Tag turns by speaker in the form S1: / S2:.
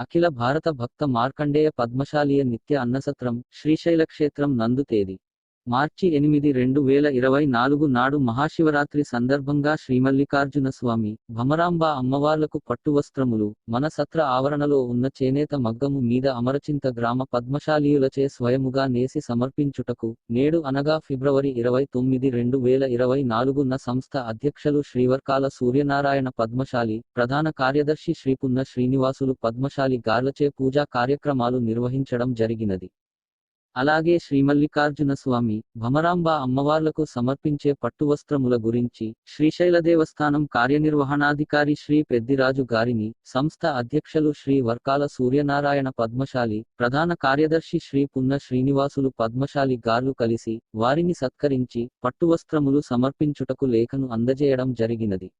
S1: అఖిల భారత భక్త మార్కండేయ పద్మశాలీయ నిత్య అన్నసత్రం శ్రీశైలక్షేత్రం నందు తేదీ. మార్చి ఎనిమిది రెండు వేల ఇరవై నాలుగు నాడు మహాశివరాత్రి సందర్భంగా శ్రీమల్లికార్జున స్వామి భమరాంబ అమ్మవార్లకు పట్టువస్త్రములు మన సత్ర ఆవరణలో ఉన్న చేనేత మగ్గము మీద అమరచింత గ్రామ పద్మశాలీయులచే స్వయముగా నేసి సమర్పించుటకు నేడు అనగా ఫిబ్రవరి ఇరవై తొమ్మిది రెండు వేల ఇరవై నాలుగున సంస్థ అధ్యక్షులు శ్రీవర్కాల సూర్యనారాయణ పద్మశాలి ప్రధాన కార్యదర్శి శ్రీపున్న శ్రీనివాసులు పద్మశాలి గార్లచే పూజా కార్యక్రమాలు నిర్వహించడం జరిగినది. అలాగే శ్రీమల్లికార్జున స్వామి భమరాంబ అమ్మవార్లకు సమర్పించే పట్టువస్త్రముల గురించి శ్రీశైల దేవస్థానం కార్యనిర్వహణాధికారి శ్రీ పెద్దిరాజు గారిని సంస్థ అధ్యక్షులు శ్రీ వర్కాల సూర్యనారాయణ పద్మశాలి ప్రధాన కార్యదర్శి శ్రీ పున్న శ్రీనివాసులు పద్మశాలి గార్లు కలిసి వారిని సత్కరించి పట్టువస్త్రములు సమర్పించుటకు లేఖను అందజేయడం జరిగినది.